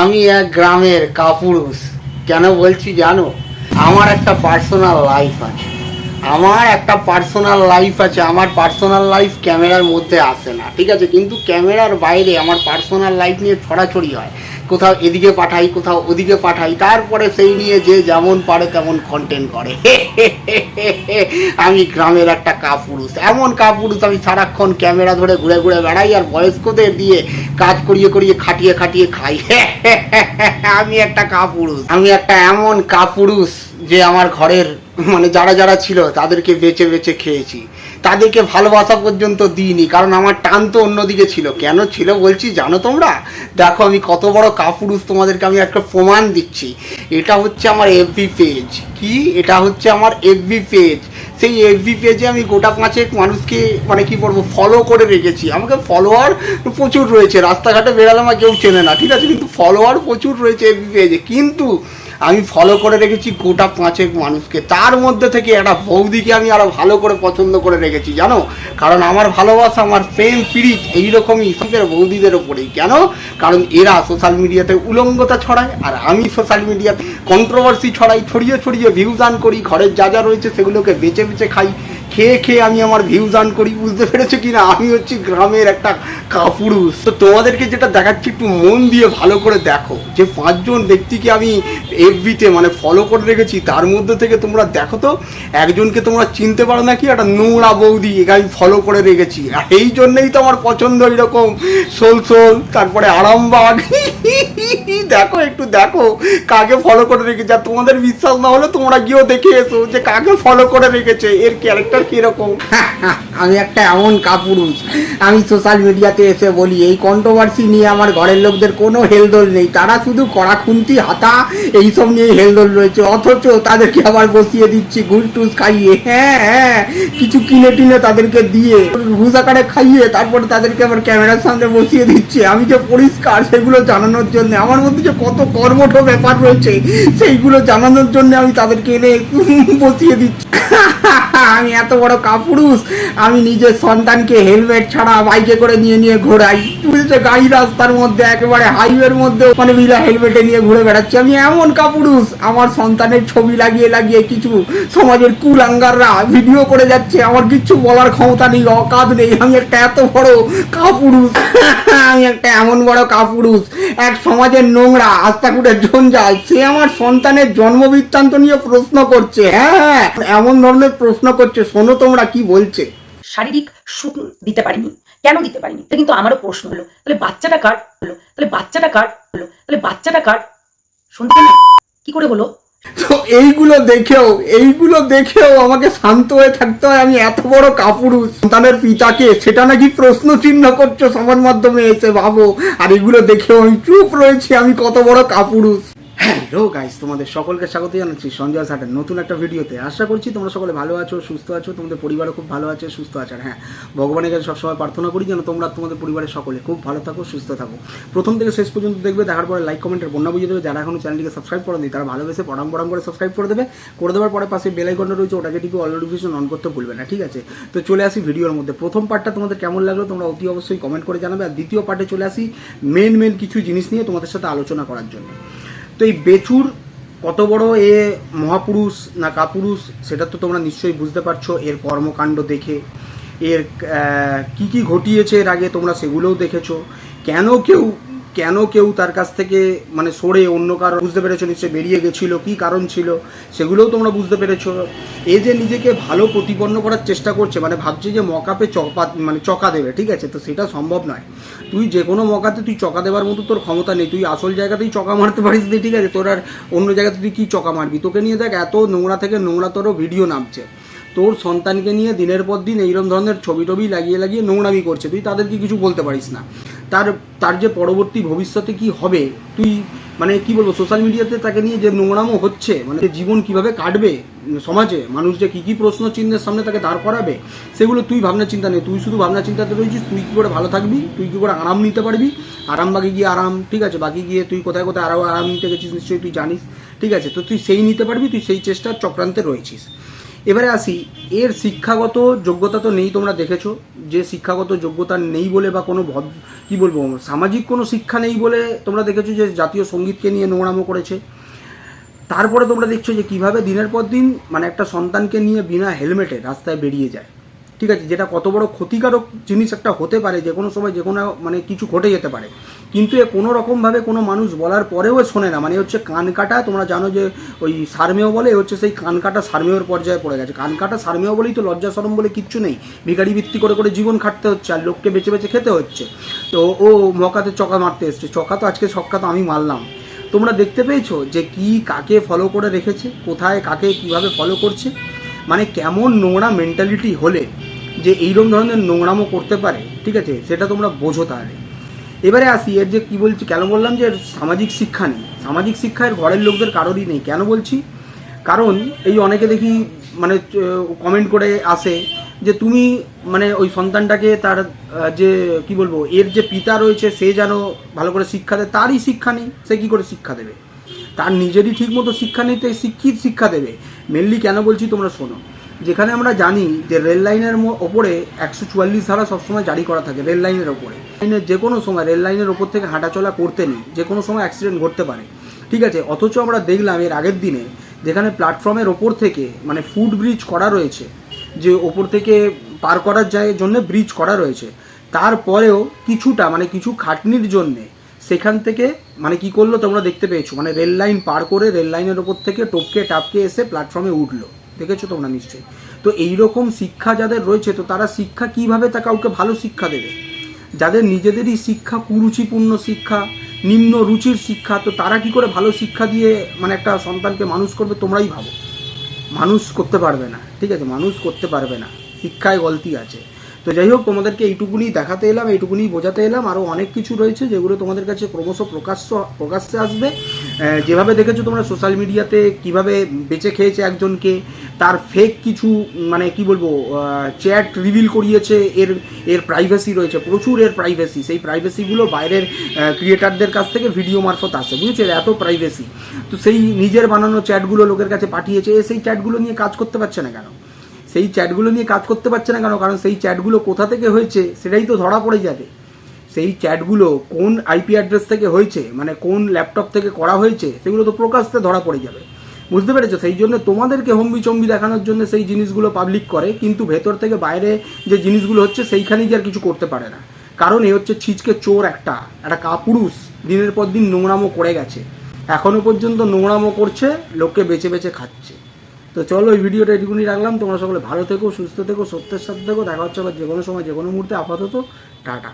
আমি এক গ্রামের কাপুরুষ। কেন বলছি জানো? আমার একটা পার্সোনাল লাইফ আছে। আমার একটা পার্সোনাল লাইফ আছে। আমার পার্সোনাল লাইফ ক্যামেরার মধ্যে আসে না, ঠিক আছে? কিন্তু ক্যামেরার বাইরে আমার পার্সোনাল লাইফ নিয়ে ছড়াছড়ি হয়। কোথাও এদিকে পাঠাই, কোথাও ওদিকে পাঠাই, তারপরে সেই নিয়ে যে যেমন পারে তেমন কন্টেন্ট করে। আমি গ্রামের একটা কাপুরুষ। এমন কাপুরুষ আমি সারাক্ষণ ক্যামেরা ধরে ঘুরে ঘুরে বেড়াই আর বয়স্কদের দিয়ে কাজ করিয়ে করিয়ে খাটিয়ে খাটিয়ে খাই। আমি একটা কাপুরুষ। আমি একটা এমন কাপুরুষ যে আমার ঘরের মানে যারা যারা ছিল তাদেরকে বেচে বেচে খেয়েছি। তাদেরকে ভালোবাসা পর্যন্ত দিইনি, কারণ আমার টান তো অন্যদিকে ছিল। কেন ছিল বলছি, জানো তোমরা? দেখো, আমি কত বড় কাপুরুষ, তোমাদেরকে আমি একটা প্রমাণ দিচ্ছি। এটা হচ্ছে আমার এফবি পেজ কি? এটা হচ্ছে আমার এফবি পেজ সেই এফবি পেজে আমি গোটা পাঁচেক মানুষকে মানে কি বলব ফলো করে রেখেছি। আমাকে ফলোয়ার প্রচুর রয়েছে। রাস্তাঘাটে বেরালে আমার কেউ চেনে না, ঠিক আছে? কিন্তু ফলোয়ার প্রচুর রয়েছে এফবি পেজে কিন্তু আমি ফলো করে রেখেছি গোটা পাঁচেক মানুষকে। তার মধ্যে থেকে একটা বৌদিকে আমি আরও ভালো করে পছন্দ করে রেখেছি, জানো? কারণ আমার ভালোবাসা, আমার প্রেম, পিড়িত, এইরকমই শীতের বৌদিদের ওপরেই। কেন? কারণ এরা সোশ্যাল মিডিয়াতে উলঙ্গতা ছড়ায়, আর আমি সোশ্যাল মিডিয়াতে কন্ট্রোভার্সি ছড়াই, ছড়িয়ে ছড়িয়ে ভিউ দান করি, ঘরের যা যা রয়েছে সেগুলোকে বেছে বেছে খাই। খেয়ে খেয়ে আমি আমার ভিউ দান করি, বুঝতে পেরেছ কি না আমি হচ্ছি গ্রামের একটা কাপুরুষ। তো তোমাদেরকে যেটা দেখাচ্ছি, একটু মন দিয়ে ভালো করে দেখো। যে পাঁচজন ব্যক্তিকে আমি এফবিতে মানে ফলো করে রেখেছি, তার মধ্যে থেকে তোমরা দেখো তো, একজনকে তোমরা চিনতে পারো নাকি? একটা নোংরা বৌদি একে আমি ফলো করে রেখেছি। আর এই জন্যই তো আমার পছন্দ এরকম। সোল সোল, তারপরে আরামবাগ। দেখো একটু দেখো, কাকে ফলো করে রেখেছে? আর তোমাদের বিশ্বাস না হলে তোমরা গিয়েও দেখে এসো যে কাকে ফলো করে রেখেছে, এর ক্যারেক্টার কীরকম? আমি একটা এমন কাপুরুষ। আমি সোশ্যাল মিডিয়াতে এসে বলি, এই কন্ট্রোভার্সি নিয়ে আমার ঘরের লোকদের কোনো হেলদোল নেই। তারা শুধু কড়া খুন্তি, হাতা, এইসব নিয়ে হেলদোল রয়েছে। অথচ তাদেরকে আবার বসিয়ে দিচ্ছি ঘুষ টুস খাইয়ে। হ্যাঁ হ্যাঁ কিছু কিনে টিনে তাদেরকে দিয়ে ঘুষ আকারে খাইয়ে তারপরে তাদেরকে আবার ক্যামেরার সামনে বসিয়ে দিচ্ছে। আমি যে পরিষ্কার সেগুলো জানানোর জন্য, আমার মধ্যে যে কত কর্মঠ ব্যাপার রয়েছে, সেইগুলো জানানোর জন্য আমি তাদেরকে এনে বসিয়ে দিচ্ছি। আমি এত বড় কাপুরুষ, আমি নিজের সন্তানকে হেলমেট ছাড়া বাইকে করে নিয়ে নিয়ে ঘোরাই। বুঝেছ, গাড়ি রাস্তার মধ্যে, একেবারে হাইওয়ের মধ্যে মানে বিলা হেলমেটে নিয়ে ঘুরে বেড়াচ্ছি। আমি এমন কাপুরুষ, আমার সন্তানের ছবি লাগিয়ে লাগিয়ে কিছু সমাজের কুলাঙ্গাররা ভিডিও করে যাচ্ছে। আমার কিচ্ছু বলার ক্ষমতা নেই, অকাদ নেই। আমি একটা এত বড় কাপুরুষ, আমি একটা এমন বড় কাপুরুষ। এক সমাজের নোংরা আস্তাকুটের জঞ্জাল। সে আমার সন্তানের জন্ম বৃত্তান্ত নিয়ে প্রশ্ন করছে। হ্যাঁ এমন ধরনের প্রশ্ন করছে, শোনো তোমরা কি বলছে। শারীরিক সুখ দিতে পারিনি। কেন দিতে পারিনি? এটা কিন্তু আমারও প্রশ্ন হলো। তাহলে বাচ্চাটা কার হলো? তাহলে বাচ্চাটা কার হলো? তাহলে বাচ্চাটা কার? শুনতে না? কি করে হলো? তো এইগুলো দেখেও এইগুলো দেখেও আমাকে শান্ত হয়ে থাকতে হয়, আমি এত বড় কাপুরুষ। সন্তানের পিতাকে, সেটা নাকি প্রশ্ন চিহ্ন করছ সমাজ মাধ্যমে এসে, ভাবো। আর এগুলো দেখেও আমি চুপ রয়েছি, আমি কত বড় কাপুরুষ। হ্যালো গাইস তোমাদের সকলকে স্বাগত জানাচ্ছি সঞ্জয় সাটের নতুন একটা ভিডিওতে। আশা করছি তোমরা সকলে ভালো আছো, সুস্থ আছো, তোমাদের পরিবারও খুব ভালো আছে, সুস্থ আছে। আর হ্যাঁ ভগবানের কাছে সবসময় প্রার্থনা করি যেন তোমরা তোমাদের পরিবারের সকলে খুব ভালো থাকো, সুস্থ থাকো। প্রথম থেকে শেষ পর্যন্ত দেখবে, দেখার পরে লাইক কমেন্টের বন্যা বুঝিয়ে দেবে। যারা এখনও চ্যানেলটিকে সাবস্ক্রাইব করেনি, তারা ভালোবেসে পড়াম পড়াম করে সাবস্ক্রাইব করে দেবে। করে দেওয়ার পরে পাশে বেল আইকনটা রয়েছে, ওটাকে টিপে অল নোটিফিকেশন অন করতে ভুলবে না, ঠিক আছে? তো চলে আসি ভিডিওর মধ্যে। প্রথম পার্টটা তোমাদের কেমন লাগল তোমরা অতি অবশ্যই কমেন্ট করে জানাবে। আর দ্বিতীয় পার্টে চলে আসি মেন মেন কিছু জিনিস নিয়ে তোমাদের সাথে আলোচনা করার জন্য। তো এই বেচুর কত বড় এ মহাপুরুষ না কাপুরুষ, সেটা তো তোমরা নিশ্চয়ই বুঝতে পারছ, এর কর্মকাণ্ড দেখে। এর কি কি ঘটিয়েছে এর আগে তোমরা সেগুলোও দেখেছ। কেন কেউ কেন কেউ তার কাছ থেকে মানে সরে অন্য কারণ বুঝতে পেরেছ নিশ্চয়ই বেরিয়ে গেছিল কি কারণ ছিল? সেগুলোও তোমরা বুঝতে পেরেছ। এ যে নিজেকে ভালো প্রতিপন্ন করার চেষ্টা করছে মানে ভাবছে যে মকাপে চপা মানে চকা দেবে ঠিক আছে? তো সেটা সম্ভব নয়। তুই যে কোনো মকাতে তুই চকা দেওয়ার মতো তোর ক্ষমতা নেই। তুই আসল জায়গাতেই চকা মারতে পারিস নি, ঠিক আছে? তোর আর অন্য জায়গাতে তুই কী চকা মারবি? তোকে নিয়ে দেখ এত নোংরা থেকে নোংরা নোংরাতরও ভিডিও নামছে। তোর সন্তানকে নিয়ে দিনের পর দিন এইরকম ধরনের ছবি টবি লাগিয়ে লাগিয়ে নোংরামি করছে। তুই তাদেরকে কিছু বলতে পারিস না। তার তার যে পরবর্তী ভবিষ্যতে কি হবে, তুই মানে কি বলব সোশ্যাল মিডিয়াতে তাকে নিয়ে যে নোংরামো হচ্ছে মানে জীবন কীভাবে কাটবে, সমাজে, মানুষ যে কী কী প্রশ্ন চিহ্নের সামনে তাকে দাঁড় করাবে, সেগুলো তুই ভাবনা চিন্তা নেই তুই শুধু ভাবনা চিন্তাতে রয়েছিস, তুই কী করে ভালো থাকবি, তুই কী করে আরাম নিতে পারবি, আরামবাগে গিয়ে আরাম, ঠিক আছে? বাকি গিয়ে তুই কোথায় কোথায় আরও আরাম নিতে গেছিস, নিশ্চয়ই তুই জানিস, ঠিক আছে? তো তুই সেই নিতে পারবি, তুই সেই চেষ্টার চক্রান্তে রয়েছিস। এবারে আসি, এর শিক্ষাগত যোগ্যতা তো নেই তোমরা দেখেছ, যে শিক্ষাগত যোগ্যতা নেই বলে বা কোনো ভদ- কি বলব, সামাজিক কোনো শিক্ষা নেই বলে তোমরা দেখেছ যে জাতীয় সঙ্গীতকে নিয়ে নোংরামো করেছে। তারপরে তোমরা দেখছ যে কীভাবে দিনের পর দিন মানে একটা সন্তানকে নিয়ে বিনা হেলমেটে রাস্তায় বেরিয়ে যায়। ঠিক আছে, যেটা কত বড় ক্ষতিকারক জিনিস একটা হতে পারে, যে কোনো সময় যে কোনো মানে কিছু ঘটে যেতে পারে। কিন্তু এ কোনো রকমভাবে কোনো মানুষ বলার পরেও শোনে না। মানে হচ্ছে কান কাটা, তোমরা জানো যে ওই সারমেয় বলে হচ্ছে সেই কান কাটা সারমেয়র পর্যায়ে পড়ে গেছে। কান কাটা সারমেয় বলেই তো লজ্জা সরম বলে কিচ্ছু নেই। ভিখারি ভিত্তি করে করে জীবন খাটতে হচ্ছে, আর লোককে বেছে বেছে খেতে হচ্ছে। তো ও মকাতে চকা মারতে এসছে। চকা তো আজকে ছক্কা তো আমি মারলাম। তোমরা দেখতে পেয়েছ যে কি কাকে ফলো করে রেখেছে, কোথায় কাকে কীভাবে ফলো করছে? মানে কেমন নোংরা মেন্টালিটি হলে যে এইরকম ধরনের নোংরামো করতে পারে, ঠিক আছে, সেটা তোমরা বোঝো তাহলে। এবারে আসি, এর যে কি বলছি, কেন বললাম যে সামাজিক শিক্ষা নেই? সামাজিক শিক্ষা এর ঘরের লোকদের কারোরই নেই। কেন বলছি? কারণ এই অনেকে দেখি মানে কমেন্ট করে আসে যে তুমি মানে ওই সন্তানটাকে তার যে, কি বলব, এর যে পিতা রয়েছে, সে যেন ভালো করে শিক্ষা দেয়, তারই শিক্ষা নেই, সে কী করে শিক্ষা দেবে? তার নিজেরই ঠিক মতো শিক্ষা নেই তাই শিক্ষিত শিক্ষা দেবে? মেনলি কেন বলছি তোমরা শোনো। যেখানে আমরা জানি যে রেল লাইনের ওপরে একশো চুয়াল্লিশ ধারা সবসময় জারি করা থাকে রেল লাইনের ওপরে। লাইনের যে কোনো সময় রেল লাইনের ওপর থেকে হাঁটাচলা করতে নেই, যে কোনো সময় অ্যাক্সিডেন্ট ঘটতে পারে। ঠিক আছে? অথচ আমরা দেখলাম এর আগের দিনে যেখানে প্ল্যাটফর্মের ওপর থেকে মানে ফুট ব্রিজ করা রয়েছে, যে ওপর থেকে পার করার জন্য ব্রিজ করা রয়েছে। তারপরেও কিছুটা মানে কিছু খাটনির জন্যে সেখান থেকে মানে কি করল তোমরা দেখতে পেয়েছ? মানে রেল লাইন পার করে রেল লাইনের ওপর থেকে টপকে, টাপকে এসে প্ল্যাটফর্মে উঠল। দেখেছ তোমরা নিশ্চয়ই। তো এইরকম শিক্ষা যাদের রয়েছে, তো তারা শিক্ষা কীভাবে তা কাউকে ভালো শিক্ষা দেবে? যাদের নিজেদেরই শিক্ষা, কুরুচিপূর্ণ শিক্ষা, নিম্ন রুচির শিক্ষা, তো তারা কি করে ভালো শিক্ষা দিয়ে মানে একটা সন্তানকে মানুষ করবে? তোমরাই ভাবো। মানুষ করতে পারবে না, ঠিক আছে? মানুষ করতে পারবে না। শিক্ষায় গলতি আছে। তো যাই হোক, তোমাদেরকে এইটুকুনি দেখাতে এলাম, এইটুকুনি বোঝাতে এলাম আরও অনেক কিছু রয়েছে যেগুলো তোমাদের কাছে ক্রমশ প্রকাশ্য, প্রকাশ্যে আসবে। যেভাবে দেখেছ তোমরা সোশ্যাল মিডিয়াতে কীভাবে বেঁচে খেয়েছে একজনকে, তার ফেক কিছু মানে কি বলব চ্যাট রিভিল করিয়েছে, এর এর প্রাইভেসি রয়েছে, প্রচুর এর প্রাইভেসি সেই প্রাইভেসিগুলো বাইরের ক্রিয়েটারদের কাছ থেকে ভিডিও মারফত আসে, বুঝেছ? এত প্রাইভেসি তো সেই নিজের বানানো চ্যাটগুলো লোকের কাছে পাঠিয়েছে সেই চ্যাটগুলো নিয়ে কাজ করতে পারছে না কেন? সেই চ্যাটগুলো নিয়ে কাজ করতে পারছে না কেন? কারণ সেই চ্যাটগুলো কোথা থেকে হয়েছে সেটাই তো ধরা পড়ে যাবে। সেই চ্যাটগুলো কোন আইপি অ্যাড্রেস থেকে হয়েছে মানে কোন ল্যাপটপ থেকে করা হয়েছে, সেগুলো তো প্রকাশ্যে ধরা পড়ে যাবে। বুঝতে পেরেছ? সেই জন্য তোমাদেরকে হম্বি চম্বি দেখানোর জন্য সেই জিনিসগুলো পাবলিক করে, কিন্তু ভেতর থেকে বাইরে যে জিনিসগুলো হচ্ছে সেইখানেই যে আর কিছু করতে পারে না। কারণ এ হচ্ছে ছিচকে চোর একটা একটা কাপুরুষ, দিনের পর দিন নোংরামো করে গেছে। এখনও পর্যন্ত নোংরামো করছে, লোককে বেছে বেছে খাচ্ছে। তো চলো ওই ভিডিওটা এটুকুনি রাখলাম। তোমরা সকলে ভালো থেকো, সুস্থ থেকো, সত্যের সাথে থেকো। দেখা হচ্ছে আবার যে কোনো সময় যে কোনো মুহূর্তে। আপাতত, টাটা।